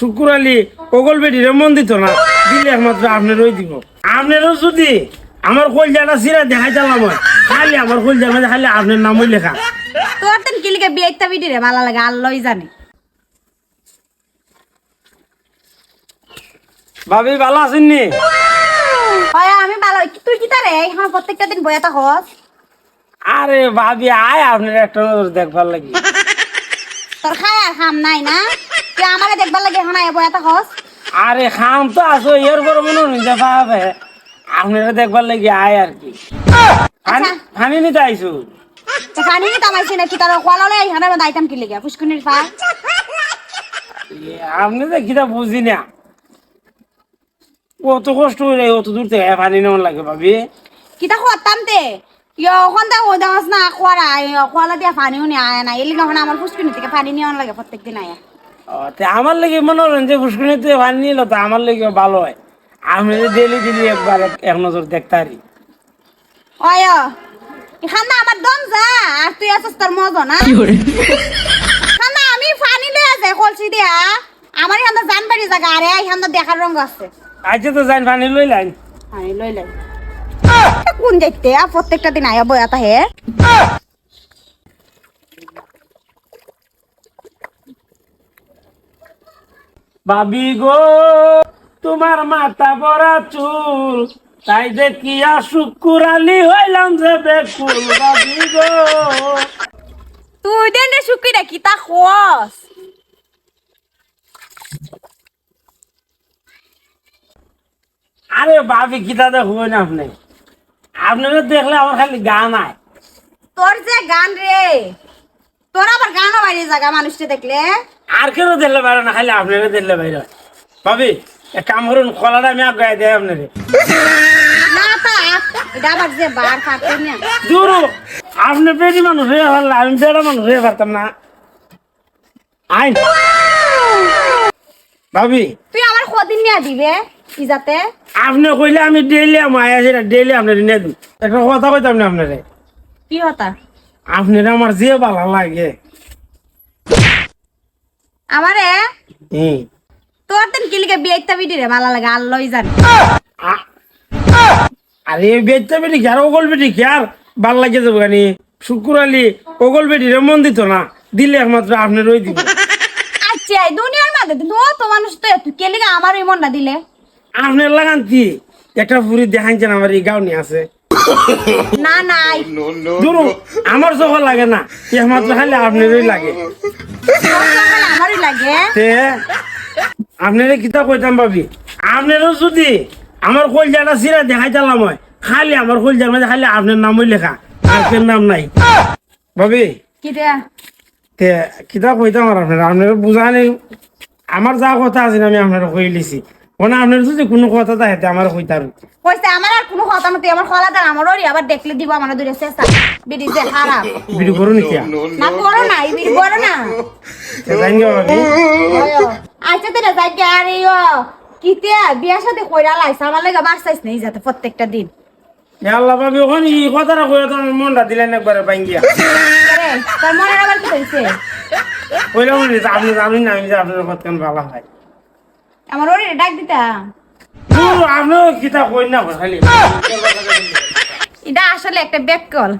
শুকুর আলী ওগল বেটিরে মন দিত না দিলে একমাত্র আপনারই দিব। আপনারও যদি আমার কলজাটা সিরা দেখাই চালাম খালি আমার কলজার মাঝে খালি আপনার নামই লেখা। তোর তেন ভালো লাগে আল্লাহই জানে। ভাবি ভালো আছেন নি? হয় আমি ভালো। তুই কি তারে? এখন প্রত্যেকটা দিন বয়াতা হস আরে ভাবি আয় আপনার একটা নজর দেখবার লাগি। তোর খায় আর খাম নাই না? তুই আমারে দেখবার লাগে এখন আয় বয়াতা হস আরে খাম তো আসো এর পরে মনে যে ভাবে আপনারা দেখবার লাগি আয় আর কি। নিতে আইসু? নি তামাইছি নাকি? তোর এখানে কি লেগে? ফুসকুনির পা আপনি তো কিটা বুঝি না। কত কষ্ট হয়ে অত দূর থেকে পানি লাগে ভাবি। কিতা করতাম তে? ওই না খোয়ারা খোয়ালা দিয়া পানিও নিয়ে আয় না। এলি কখন আমার ফুসকুনি থেকে পানি নিয়ে লাগে প্রত্যেক দিন আয়। তে আমার লাগে মনে হলেন যে পুষ্করিণীতে পানি নিল তো আমার লাগে ভালো হয়। আপনি ডেলি ডেলি একবার এক- নজর দেখতে পারি। অয় এখানে আমার দম যা আর তুই আছিস তোর মজা না এখানে আমি পানি লই আছে কলসি দিয়া। আমার এখানে জান বাড়ি জায়গা আরে এখানে দেখার রঙ আছে। আচ্ছা তো যাই পানি লই লাইন পানি লই লাই। কোন দেখতে প্রত্যেকটা দিন আয়া বয়াতা হে ভাবি গো তোমার মাথা বড়া চুল। তাই দেখিয়া শুকুর আলী হইলাম যে বেকুল ভাবি গো। তুই দেন রে শুকিরা কি তা খস। আরে ভাবি কিতা দেখব না আপনি? আপনারা দেখলে আমার খালি গান আয় তোর যে গান রে। তোর আবার গানও বাইরে জায়গা মানুষটা দেখলে? আর কেউ দেখলে বাইরে না খালি আপনারা দেখলে বাইরে। ভাবি এক কাম করুন কলাটা আমি আগাই দেয় আপনারে। না তা এটা আবার যে বার কাটতে না দূর আপনি বেশি মানুষ হয়ে আমি বেড়া মানুষ হয়ে পারতাম না। আইন। ভাবি। তুই আমার কদিন নিয়ে দিবে কি যাতে? আপনি কইলে আমি ডেইলি আমার আছি ডেইলি আপনার নিয়ে দিই একটা কথা কইতাম না আপনারে। কি হতা আপনার আমার যে ভালো লাগে। আমারে? হুম। তোর তেন কিলিকে বিয়ে ইত্যা বিটি রে? ভালো লাগে আল্লাহই জানে আ- আরে বেচতে বেটি আর ওগল বেটি কি? আর ভালো লাগে যাব গানি শুকুর আলী ওগল বেটি রে মন দিত না। দিলে একমাত্র আপনার ওই দিব। আচ্ছা এই দুনিয়ার মাঝে তো তো মানুষ তো তুই কেলিকে আমার মন না দিলে? আপনার লাগান কি? একটা ফুরি দেখাইছেন আমার এই গাউনি আছে। না নাই দূর আমার চোখ লাগে না। একমাত্র খালি আপনারই লাগে। আমারই লাগে। আপনারে কিতা কইতাম ভাবি? আপনারও যদি আমার কলজাটা সিরা দেখাই চালাম খালি আমার কলজার মাঝে খালি আপনার নামই লেখা কেন নাম নাই। ভাবি? তে কিতা কইতাম আর আপনার? আপনার বুঝা নেই। আমার যা কথা আছে আমি আপনার কই লিছি। আপনার কোনো কথা থাকে আমার কইতার কইছে আমার আর কোনো কথা নতি আমার খলা দার আমার ওরি আবার দেখলে দিব আমার দূরে চেষ্টা বিড়ি যে খারাপ ভিডিও করুন কি না করো না এই বিড়ি বড় না। জানি ভাবি। আচ্ছা তোরা যাই গে আরে কিতে বিয়ার সাথে কইরা লাইছ আমার লাগে বাঁচাইছ নেই যাতে প্রত্যেকটা দিন। আল্লাহ ভাবি ওখানে এই কথাটা কই তো আমার মনটা দিলেন একবারে আবার কি হইছে? কইলাম আপনি জানেন না আমি যে আপনার কথা ভালো হয়। আমার ওরে ডাক দিতা আমিও কিতা কই না এটা আসলে একটা ব্যাক কল